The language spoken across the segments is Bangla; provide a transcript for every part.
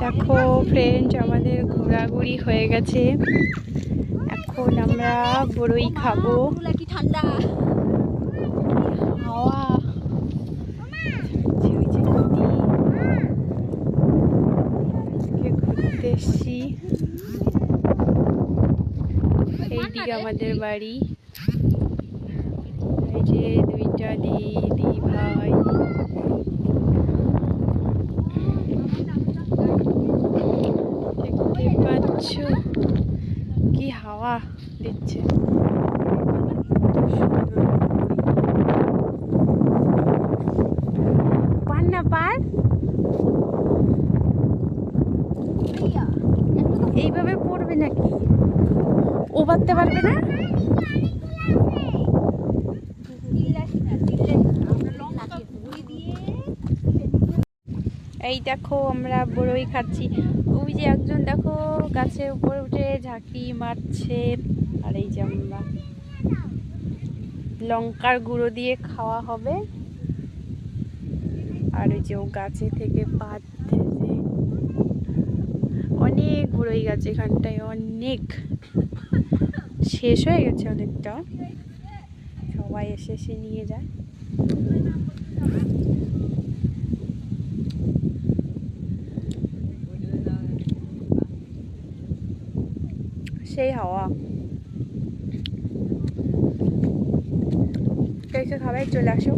দেখো ফ্রেন্ড আমাদের ঘোরাঘুরি হয়ে গেছে। এখন আমরা বড়ই খাব। ঠান্ডা হাওয়া আমাদের বাড়ি। এই যে দুইটা দিদি ভাই পাচ্ছ কি হাওয়া দিচ্ছে? পার না পার এইভাবে পড়বে নাকি? ও বাঁধতে পারবে না? এই দেখো আমরা বড়ই খাচ্ছি। ওই যে একজন দেখো গাছের উপরে উঠে ঝাঁকি মারছে। আর এই যে আমরা লঙ্কার গুঁড়ো দিয়ে খাওয়া হবে। আর ওই যে ও গাছে থেকে পাততেছে অনেক বড়ই গাছ এখানটায়, অনেক। শেষ হয়ে গেছে অনেকটা। সবাই এসে এসে নিয়ে যায়। সেই হাওয়া কে কে খাবে চলে আসো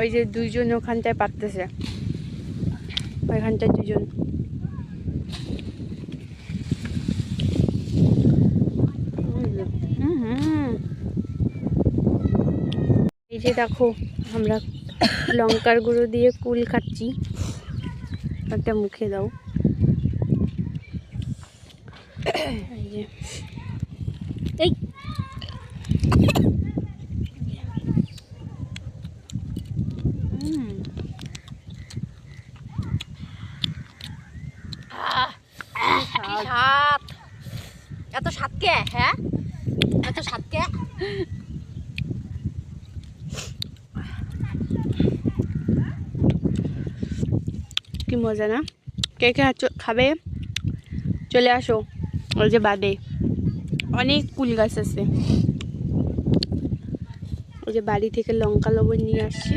ওই যে দুইজন ওখানটায় পারতেছে। ওইখানটায় দুজন। এই যে দেখো, আমরা লঙ্কার গুঁড়ো দিয়ে কুল খাচ্ছি। একটা মুখে দাও। এই যে। এই। হুম। সাত এত সাত কে হ্যাঁ এত সাত কে কি মজা না? কে কে খাবে? চলে আসো। ওই যে বাদে। অনেক ফুল গাছ আছে। ওই যে বাড়ি থেকে লঙ্কা লবণ নিয়ে আসছি।